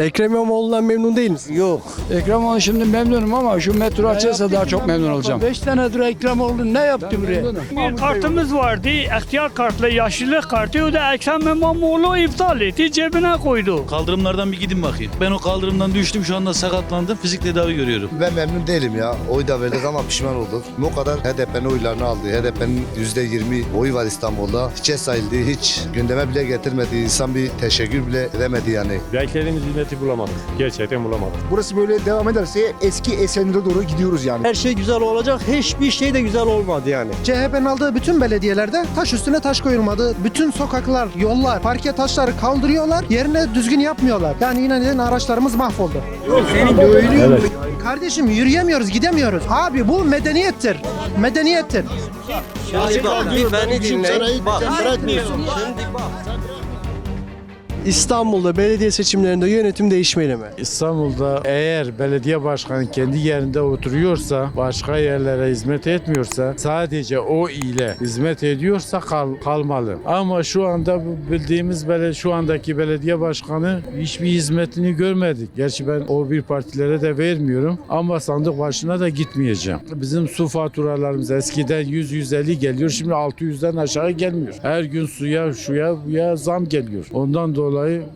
Ekrem İmamoğlu'ndan memnun değil misiniz? Yok. Ekrem İmamoğlu şimdi memnunum ama şu metro açılsa daha çok memnun olacağım. 5 senedir Ekremoğlu ne yaptı buraya? Bir kartımız vardı, ihtiyar kartla yaşlılık kartı. O da Ekrem İmamoğlu iptal etti, cebine koydu. Kaldırımlardan bir gidin bakayım. Ben o kaldırımdan düştüm şu anda sakatlandım. Fizik tedavi görüyorum. Ben memnun değilim ya. Oy da verdik ama pişman olduk. O kadar HDP'nin oylarını aldı. HDP'nin %20 oyu var İstanbul'da. Hiçe sayıldı. Hiç gündeme bile getirmedi. İnsan bir teşekkür bile edemedi yani. Beklediğimiz hizmeti bulamadık. Gerçekten bulamadık. Burası böyle devam ederse eski Esenler'e doğru gidiyoruz yani. Her şey güzel olacak. Hiçbir şey de güzel olmadı yani. CHP'nin aldığı bütün belediyelerde taş üstüne taş koyulmadı. Bütün sokaklar, yollar, parke taşları kaldırıyorlar. Yerine düzgün yapmıyorlar. Yani yine de araçlarımız mahvoldu. Evet. Kardeşim yürüyemiyoruz, gidemiyoruz. Abi bu medeniyettir. Medeniyettir. Bir beni dinleyin. Bak. İstanbul'da belediye seçimlerinde yönetim değişmeli mi? İstanbul'da eğer belediye başkanı kendi yerinde oturuyorsa, başka yerlere hizmet etmiyorsa, sadece o ile hizmet ediyorsa kal, kalmalı. Ama şu anda bildiğimiz bele, şu andaki belediye başkanı hiçbir hizmetini görmedik. Gerçi ben o bir partilere de vermiyorum ama sandık başına da gitmeyeceğim. Bizim su faturalarımız eskiden 100-150 geliyor, şimdi 600'den aşağı gelmiyor. Her gün suya, şuya, buya zam geliyor. Ondan dolayı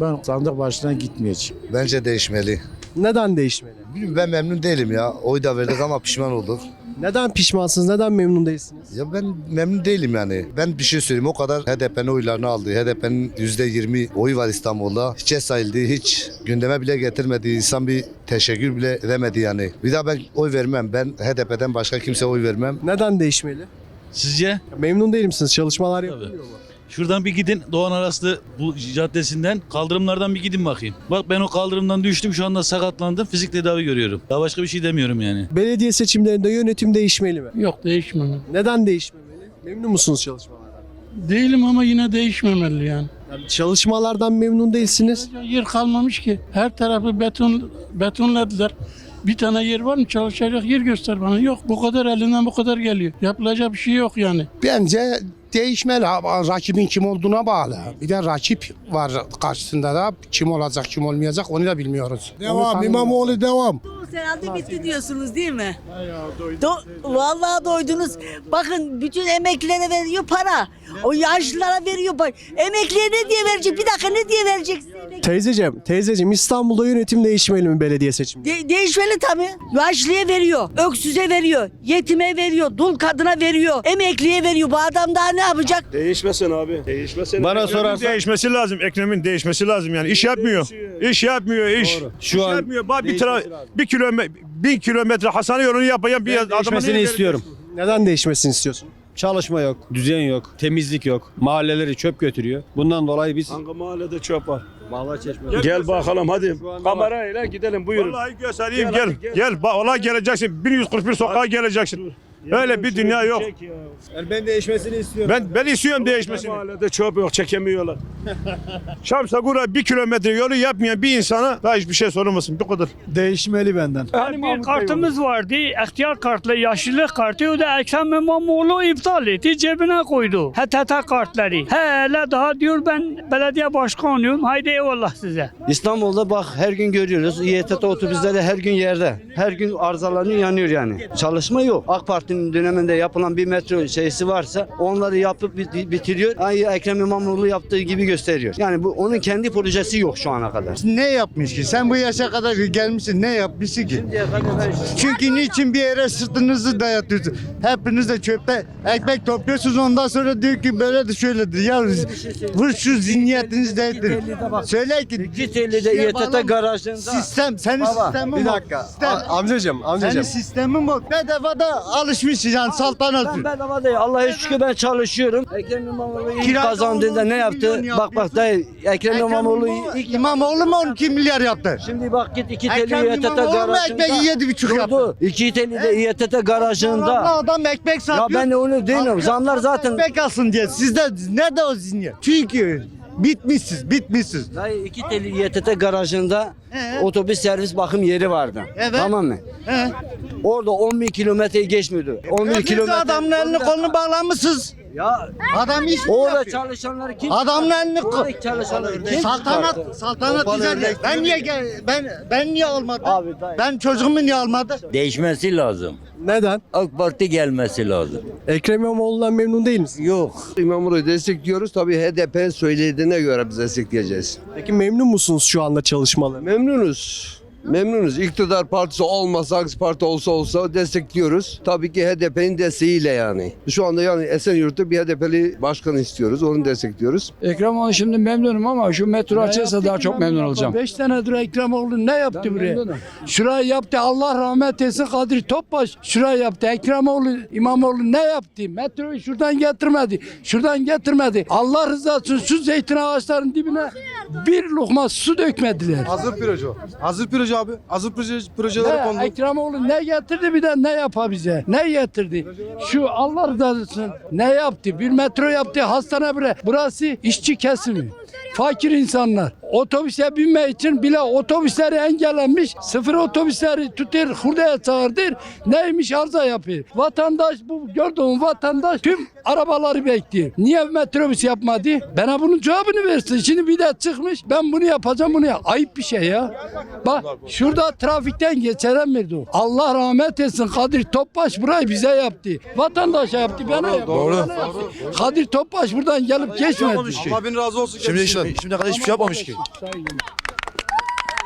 ben sandık başına gitmeyeceğim. Bence değişmeli. Neden değişmeli? Bilmiyorum, Ben memnun değilim ya. Oy da verdik ama pişman olduk. Neden pişmansınız? Neden memnun değilsiniz? Ya ben memnun değilim yani. Ben bir şey söyleyeyim. O kadar HDP'nin oylarını aldı. HDP'nin %20 oyu var İstanbul'da. Hiçe sayıldı. Hiç gündeme bile getirmedi. İnsan bir teşekkür bile edemedi yani. Bir daha ben oy vermem. Ben HDP'den başka kimseye oy vermem. Neden değişmeli? Sizce? Memnun değil misiniz? Çalışmalar yapılıyor mu? Şuradan bir gidin Doğan Araslı bu caddesinden kaldırımlardan bir gidin bakayım. Bak ben o kaldırımdan düştüm şu anda sakatlandım. Fizik tedavi görüyorum. Daha başka bir şey demiyorum yani. Belediye seçimlerinde yönetim değişmeli mi? Yok değişmemeli. Neden değişmemeli? Memnun musunuz çalışmalardan? Değilim ama yine değişmemeli yani. Yani çalışmalardan memnun değilsiniz. Yer kalmamış ki. Her tarafı beton betonladılar. Bir tane yer var mı çalışacak yer göster bana. Yok bu kadar elinden bu kadar geliyor. Yapılacak bir şey yok yani. Bence değişmeli. Rakibin kim olduğuna bağlı. Bir de rakip var karşısında da. Kim olacak, kim olmayacak onu da bilmiyoruz. Devam, İmamoğlu devam. Herhalde bitti diyorsunuz değil mi? Do- Vallahi doydunuz. Bakın bütün emeklilere veriyor para. O yaşlılara veriyor para. Emekliye ne diye verecek? Bir dakika ne diye vereceksin? Teyzeciğim, teyzeciğim İstanbul'da yönetim değişmeli mi belediye seçiminde? De- değişmeli tabii. Yaşlıya veriyor, öksüze veriyor, yetime veriyor, dul kadına veriyor, emekliye veriyor. Bu adam daha ne yapacak? Değişmesin abi. Değişmesin. Bana sorarsan Değişmesi lazım. Ekrem'in değişmesi lazım yani. İş yapmıyor. İş yapmıyor iş. Şu İş an yapmıyor. Bak bir, tra- bir kilometre bir kilometre Hasan yolunu yapayan bir adamın değişmesini istiyorum. Neden değişmesini istiyorsun? Çalışma yok, düzen yok, temizlik yok. Mahalleleri çöp götürüyor. Bundan dolayı biz Hangi mahallede çöp var? Vallahi çeşme. Gel bakalım hadi. Şu anda Kamerayla gidelim buyurun. Vallahi göstereyim gel. Gel, bak vallahi geleceksin. 1141 sokağa geleceksin. Öyle bir dünya yok. ben değişmesini istiyorum. Ben ben istiyorum değişmesini. Mahallede çöp yok çekemiyorlar. Şamsagura bir kilometre yolu yapmayan bir insana daha hiçbir şey sorulmasın. Bu kadar. Değişmeli benden. Yani bir kartımız vardı, ihtiyar kartla yaşlılık kartı. O da Ekrem İmamoğlu iptal etti, cebine koydu. HTT kartları. Hele daha diyor ben belediye başkanıyım. Haydi eyvallah size. İstanbul'da bak her gün görüyoruz. İETT otobüsleri her gün yerde. Her gün arızalanıyor yanıyor yani. Çalışma yok. AK Parti'nin döneminde yapılan bir metro şeysi varsa onları yapıp bit- bitiriyor. Ay Ekrem İmamoğlu yaptığı gibi gösteriyor. Yani bu onun kendi projesi yok şu ana kadar. Ne yapmış ki? Sen bu yaşa kadar gelmişsin. Ne yapmışsın ki? Çünkü niçin bir yere sırtınızı dayatıyorsunuz? Hepiniz de çöpte ekmek topluyorsunuz ondan sonra diyor ki böyle de şöyledir. Ya bu şu zihniyetiniz değildir. Söyle ki İki TL'de İETT garajında. sistem, senin Baba, sistemin Bir dakika. Sistem. A- amcacığım, Senin sistemin bu. Bedavada alışmışsın yani saltanat. Ben bedava değil. Allah'a şükür ben çalışıyorum. Ekrem İmamoğlu ilk Kira kazandığında ne yaptı? milyon Bak bak dayı Ekrem İmamoğlu ilk İmamoğlu mu 12 milyar yaptı? Şimdi bak git 2 TL Ekrem İETT İmamoğlu mu ekmeği yedi buçuk yaptı? 2 TL de İETT garajında. Adam ekmek Ya satıyor. ben onu demiyorum. Zamlar zaten Ekmek alsın diye. Sizde nerede o zihniyet? Çünkü bitmişsiz, bitmişsiz. Dayı 2 TL İETT garajında He. otobüs servis bakım yeri vardı. Evet. Tamam mı? He. Orada 10 bin kilometreyi geçmiyordu. 10 bin kilometre. adamın elini kolunu bağlamışsınız. Ya Adam iş mi orada yapıyor? çalışanları kim Adamın elini Oradaki çalışanları kim Saltanat, saltanat güzel. Ben niye gel ben ben niye almadım? Abi dayı. Ben çocuğumu niye almadı? Değişmesi lazım. Neden? AK Parti gelmesi lazım. Ekrem İmamoğlu'ndan memnun değil misiniz? Yok. İmamoğlu'yu destekliyoruz. Tabii HDP'nin söylediğine göre biz destekleyeceğiz. Peki memnun musunuz şu anda çalışmaları? Memnunuz. Memnunuz. İktidar partisi olmasa, AK Parti olsa olsa destekliyoruz. Tabii ki HDP'nin desteğiyle yani. Şu anda yani Esenyurt'ta bir HDP'li başkan istiyoruz. Onu destekliyoruz. Ekrem İmamoğlu şimdi memnunum ama şu metro açılsa daha çok memnun olacağım. 5 senedir Ekremoğlu ne yaptı Ben buraya? memnunum. Şurayı yaptı Allah rahmet etsin Kadir Topbaş. Şurayı yaptı Ekremoğlu İmamoğlu ne yaptı? Metroyu şuradan getirmedi. Şuradan getirmedi. Allah rızası için şu zeytin ağaçlarının dibine bir lokma su dökmediler. Hazır proje. Hazır proje abi. Hazır proje, projeleri kondu. Ekremoğlu ne getirdi bir de ne yapa bize? Ne getirdi? Şu Allah rızası için ne yaptı? Bir metro yaptı hastane bile. Burası işçi kesimi. Fakir insanlar. Otobüse binme için bile otobüsleri engellenmiş. Sıfır otobüsleri tutar hurdaya çağırdır. Neymiş arıza yapıyor. Vatandaş bu gördüğün vatandaş tüm arabaları bekliyor. Niye metrobüs yapmadı? Bana bunun cevabını versin. Şimdi bir de çıkmış ben bunu yapacağım bunu yap. Ayıp bir şey ya. Bak şurada trafikten geçeren miydi o? Allah rahmet etsin Kadir Topbaş burayı bize yaptı. Vatandaşa yaptı bana yaptı. doğru. Kadir Topbaş buradan gelip geçmedi. Allah bin razı olsun. Şimdi, şimdi, şimdiye kadar hiçbir şey yapmamış ki.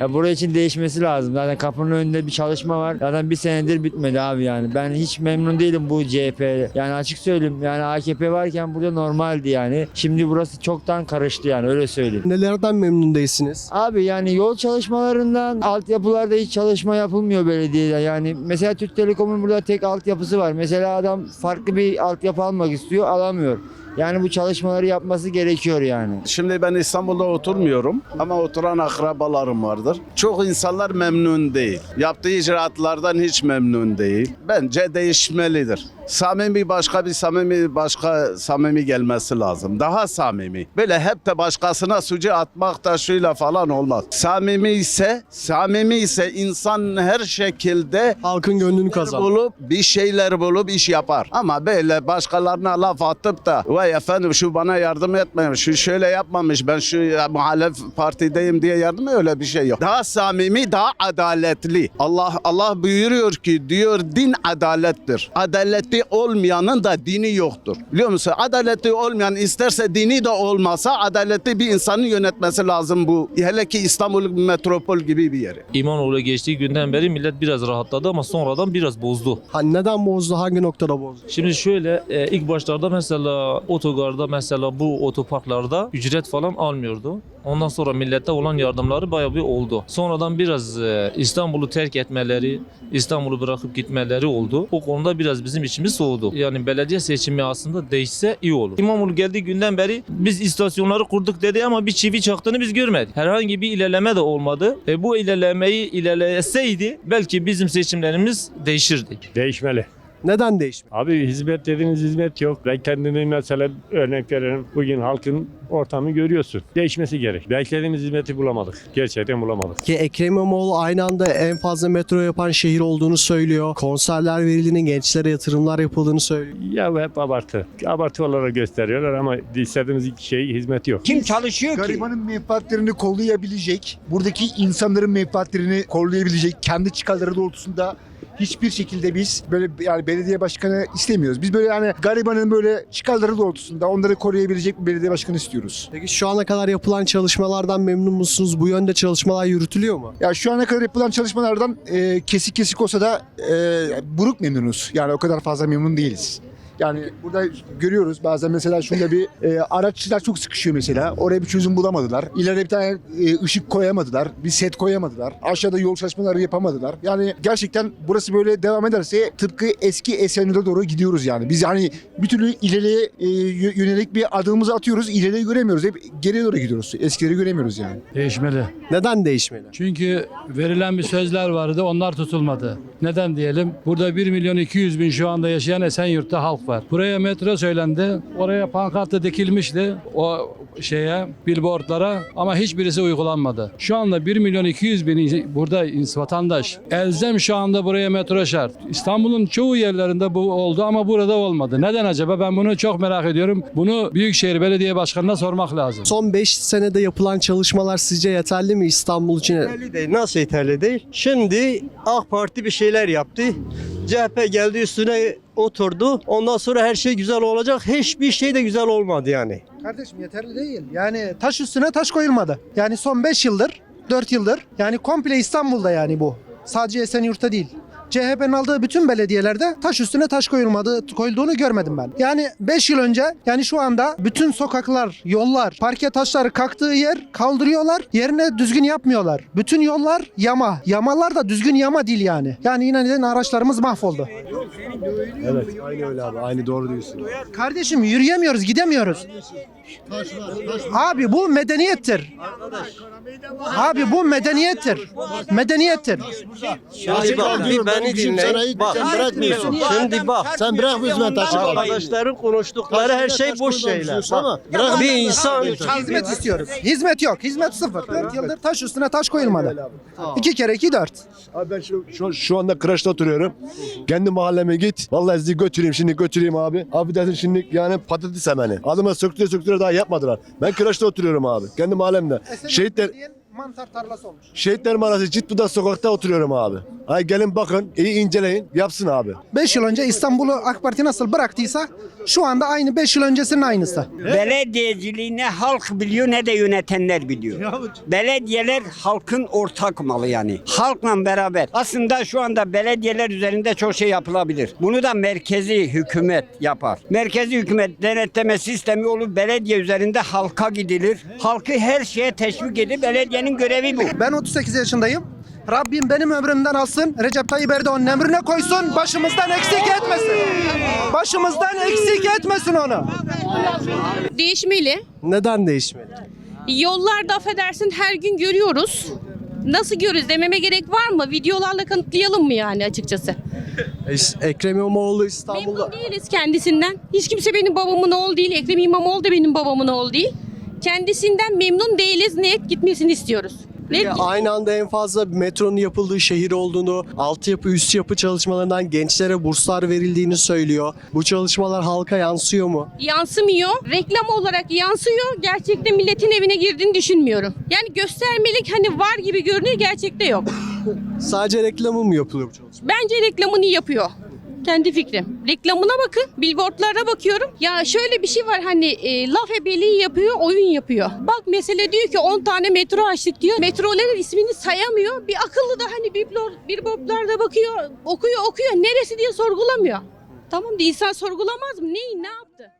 Ya buraya için değişmesi lazım. Zaten kapının önünde bir çalışma var. Zaten bir senedir bitmedi abi yani. Ben hiç memnun değilim bu CHP. Yani açık söyleyeyim yani AKP varken burada normaldi yani. Şimdi burası çoktan karıştı yani öyle söyleyeyim. Nelerden memnun değilsiniz? Abi yani yol çalışmalarından altyapılarda hiç çalışma yapılmıyor belediyede. Yani mesela Türk Telekom'un burada tek altyapısı var. Mesela adam farklı bir altyapı almak istiyor alamıyor. Yani bu çalışmaları yapması gerekiyor yani. Şimdi ben İstanbul'da oturmuyorum ama oturan akrabalarım vardır. Çok insanlar memnun değil. Yaptığı icraatlardan hiç memnun değil. Bence değişmelidir. Samimi başka bir samimi başka samimi gelmesi lazım. Daha samimi. Böyle hep de başkasına sucu atmak da şuyla falan olmaz. Samimi ise, samimi ise insan her şekilde Halkın gönlünü kazan. bulup bir şeyler bulup iş yapar. Ama böyle başkalarına laf atıp da vay efendim şu bana yardım etmemiş, şu şöyle yapmamış, ben şu ya, muhalef partideyim diye yardım öyle bir şey yok. Daha samimi, daha adaletli. Allah Allah buyuruyor ki diyor din adalettir. Adaleti olmayanın da dini yoktur. Biliyor musun? Adaleti olmayan isterse dini de olmasa adaletli bir insanın yönetmesi lazım bu. Hele ki İstanbul metropol gibi bir yeri. İmamoğlu geçtiği günden beri millet biraz rahatladı ama sonradan biraz bozdu. Ha, neden bozdu? Hangi noktada bozdu? Şimdi şöyle e, ilk başlarda mesela otogarda mesela bu otoparklarda ücret falan almıyordu. Ondan sonra millete olan yardımları bayağı bir oldu. Sonradan biraz e, İstanbul'u terk etmeleri, İstanbul'u bırakıp gitmeleri oldu. O konuda biraz bizim içimiz soğudu. Yani belediye seçimi aslında değişse iyi olur. İmamoğlu geldiği günden beri biz istasyonları kurduk dedi ama bir çivi çaktığını biz görmedik. Herhangi bir ilerleme de olmadı. E, bu ilerlemeyi ilerleseydi belki bizim seçimlerimiz değişirdi. Değişmeli. Neden değişmiyor? Abi hizmet dediğiniz hizmet yok. Ben kendimi mesela örnek veririm. Bugün halkın ortamı görüyorsun. Değişmesi gerek. Beklediğimiz hizmeti bulamadık. Gerçekten bulamadık. Ki Ekrem İmamoğlu aynı anda en fazla metro yapan şehir olduğunu söylüyor. Konserler verildiğini, gençlere yatırımlar yapıldığını söylüyor. Ya hep abartı. Abartı olarak gösteriyorlar ama istediğimiz şey hizmet yok. Kim çalışıyor ki? Garibanın menfaatlerini kollayabilecek, buradaki insanların menfaatlerini kollayabilecek, kendi çıkarları doğrultusunda hiçbir şekilde biz böyle yani belediye başkanı istemiyoruz. Biz böyle yani garibanın böyle çıkarları doğrultusunda onları koruyabilecek bir belediye başkanı istiyoruz. Peki şu ana kadar yapılan çalışmalardan memnun musunuz? Bu yönde çalışmalar yürütülüyor mu? Ya şu ana kadar yapılan çalışmalardan e, kesik kesik olsa da e, buruk memnunuz. Yani o kadar fazla memnun değiliz. Yani burada görüyoruz bazen mesela şunda bir e, araççılar çok sıkışıyor mesela. Oraya bir çözüm bulamadılar. İleride bir tane e, ışık koyamadılar. Bir set koyamadılar. Aşağıda yol çalışmaları yapamadılar. Yani gerçekten burası böyle devam ederse tıpkı eski Esenyurt'a doğru gidiyoruz yani. Biz hani bir türlü ileriye e, yö- yönelik bir adımımızı atıyoruz. İleriyi göremiyoruz. Hep geriye doğru gidiyoruz. Eskileri göremiyoruz yani. Değişmeli. Neden değişmeli? Çünkü verilen bir sözler vardı onlar tutulmadı. Neden diyelim? Burada 1 milyon 200 bin şu anda yaşayan Esenyurt'ta halk var. Buraya metro söylendi. Oraya pankartla dikilmişti. O şeye, billboardlara ama hiçbirisi uygulanmadı. Şu anda 1 milyon 200 bin in- burada ins- vatandaş. Elzem şu anda buraya metro şart. İstanbul'un çoğu yerlerinde bu oldu ama burada olmadı. Neden acaba? Ben bunu çok merak ediyorum. Bunu Büyükşehir Belediye Başkanı'na sormak lazım. Son 5 senede yapılan çalışmalar sizce yeterli mi İstanbul için? Yeterli değil. Nasıl yeterli değil? Şimdi AK Parti bir şeyler yaptı. CHP geldi üstüne oturdu. Ondan sonra her şey güzel olacak. Hiçbir şey de güzel olmadı yani. Kardeşim yeterli değil. Yani taş üstüne taş koyulmadı. Yani son 5 yıldır, 4 yıldır yani komple İstanbul'da yani bu. Sadece Esenyurt'ta değil. CHP'nin aldığı bütün belediyelerde taş üstüne taş koyulmadı, koyulduğunu görmedim ben. Yani 5 yıl önce yani şu anda bütün sokaklar, yollar, parke taşları kalktığı yer kaldırıyorlar. Yerine düzgün yapmıyorlar. Bütün yollar yama. Yamalar da düzgün yama değil yani. Yani yine araçlarımız mahvoldu. Evet, aynı öyle abi. Aynı doğru diyorsun. Kardeşim yürüyemiyoruz, gidemiyoruz. Abi bu medeniyettir. Abi bu medeniyettir. Medeniyettir. Bak bir beni dinleyin. Bak bırakmıyorsun. Şimdi bak. Sen bırakmıyorsun ben taşı Arkadaşların konuştukları her şey boş şeyler. Bak, bir insan Hizmet istiyoruz. Hizmet yok. Hizmet sıfır. 4 yıldır taş üstüne taş koyulmadı. 2 kere 2 4. Abi ben şu, şu, şu anda kreşte oturuyorum. Kendi mahalleme git. Vallahi sizi götüreyim şimdi götüreyim abi. Abi dersin şimdi yani patates hemeni. Adıma söktüre söktüre daha yapmadılar. Ben kreşte oturuyorum abi. Kendi mahallemde. Şehitler mantar tarlası olmuş. Şehitler Mağarası Citbu'da sokakta oturuyorum abi. Ay gelin bakın, iyi inceleyin, yapsın abi. 5 yıl önce İstanbul'u AK Parti nasıl bıraktıysa şu anda aynı 5 yıl öncesinin aynısı. Belediyeciliği ne halk biliyor ne de yönetenler biliyor. Belediyeler halkın ortak malı yani. Halkla beraber. Aslında şu anda belediyeler üzerinde çok şey yapılabilir. Bunu da merkezi hükümet yapar. Merkezi hükümet denetleme sistemi olur. Belediye üzerinde halka gidilir. Halkı her şeye teşvik edip belediyenin görevi bu. Ben 38 yaşındayım. Rabbim benim ömrümden alsın. Recep Tayyip Erdoğan'ın emrine koysun. Başımızdan eksik etmesin. Başımızdan eksik etmesin onu. Değişmeli. Neden değişmeli? Yollarda affedersin her gün görüyoruz. Nasıl görürüz dememe gerek var mı? Videolarla kanıtlayalım mı yani açıkçası? Ekrem İmamoğlu İstanbul'da... Memnun değiliz kendisinden. Hiç kimse benim babamın oğlu değil. Ekrem İmamoğlu da benim babamın oğlu değil. Kendisinden memnun değiliz. Net gitmesini istiyoruz. Net Aynı anda en fazla metronun yapıldığı şehir olduğunu, altyapı, üst yapı çalışmalarından gençlere burslar verildiğini söylüyor. Bu çalışmalar halka yansıyor mu? yansımıyor. Reklam olarak yansıyor. Gerçekte milletin evine girdiğini düşünmüyorum. Yani göstermelik hani var gibi görünüyor gerçekte yok. Sadece reklamı mı yapılıyor bu çalışma? Bence reklamını yapıyor. Kendi fikrim. Reklamına bakın. Billboardlara bakıyorum. Ya şöyle bir şey var hani e, laf ebeliği yapıyor, oyun yapıyor. Bak mesele diyor ki 10 tane metro açtık diyor. Metroların ismini sayamıyor. Bir akıllı da hani billboard, billboardlarda bakıyor, okuyor, okuyor. Neresi diye sorgulamıyor. Tamam da insan sorgulamaz mı? Neyi, ne yaptı?